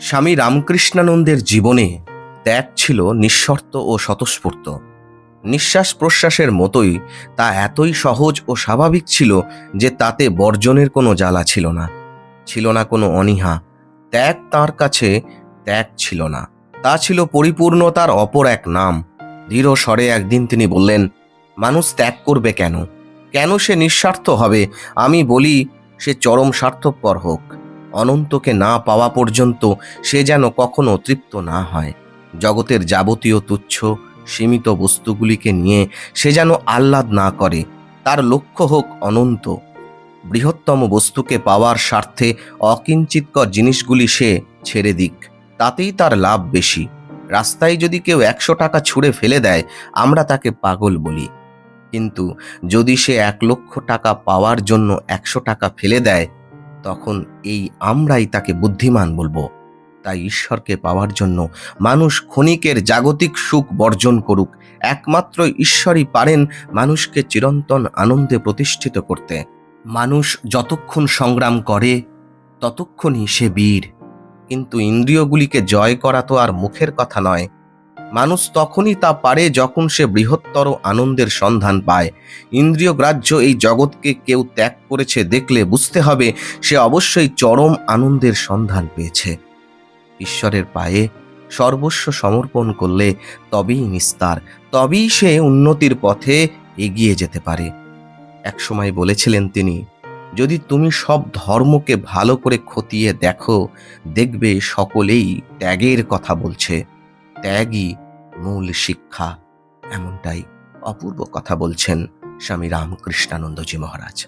স্বামী রামকৃষ্ণানন্দের জীবনে ত্যাগ ছিল নিঃশর্ত ও স্বতঃস্ফূর্ত। নিঃশ্বাস প্রশ্বাসের মতোই তা এতই সহজ ও স্বাভাবিক ছিল যে তাতে বর্জনের কোনো জ্বালা ছিল না ছিল না কোনো অনীহা। ত্যাগ তার কাছে ত্যাগ ছিল না। তা ছিল পরিপূর্ণতার অপর এক নাম। দৃঢ় স্বরে একদিন তিনি বললেন, মানুষ ত্যাগ করবে কেন? কেন সে নিঃস্বার্থ হবে? আমি বলি, সে চরম স্বার্থপর হোক। অনন্তকে না পাওয়া পর্যন্ত সে যেন কখনো তৃপ্ত না হয়। জগতের যাবতীয় তুচ্ছ, সীমিত বস্তুগুলিকে নিয়ে সে যেন আহ্লাদ না করে। তার লক্ষ্য হোক অনন্ত। বৃহত্তম বস্তুকে পাওয়ার স্বার্থে অকিঞ্চিতকর জিনিসগুলি সে ছেড়ে দিক, তাতেই তার লাভ বেশি। রাস্তায় যদি কেউ একশো টাকা ছুঁড়ে ফেলে দেয়, আমরা তাকে পাগল বলি। কিন্তু যদি সে এক লক্ষ টাকা পাওয়ার জন্য একশো টাকা ফেলে দেয় তখন এই আমরাই তাকে বুদ্ধিমান বলব। তাই ঈশ্বরকে পাওয়ার জন্য মানুষ ক্ষণিকের জাগতিক সুখ বর্জন করুক। একমাত্র ঈশ্বরই পারেন মানুষকে চিরন্তন আনন্দে প্রতিষ্ঠিত করতে। মানুষ যতক্ষণ সংগ্রাম করে, ততক্ষণই সে বীর। কিন্তু ইন্দ্রিয়গুলিকে জয় করা তো আর মুখের কথা নয়। মানুষ তখনই তা পারে যখন সে বৃহত্তর আনন্দের সন্ধান পায়। ইন্দ্রিয় গ্রাহ্য এই জগৎকে কেউ ত্যাগ করেছে দেখলে বুঝতে হবে সে অবশ্যই চরম আনন্দের সন্ধান পেয়েছে। ঈশ্বরের পায়ে সর্বস্ব সমর্পণ করলে তবেই নিস্তার, তবেই সে উন্নতির পথে এগিয়ে যেতে পারে। একসময় বলেছিলেন তিনি, যদি তুমি সব ধর্মকে ভালো করে খতিয়ে দেখো, দেখবে সকলেই ত্যাগের কথা বলছে। ত্যাগই মূল শিক্ষা এমনটাই অপূর্ব কথা বলছেন স্বামী রামকৃষ্ণানন্দজি মহারাজ।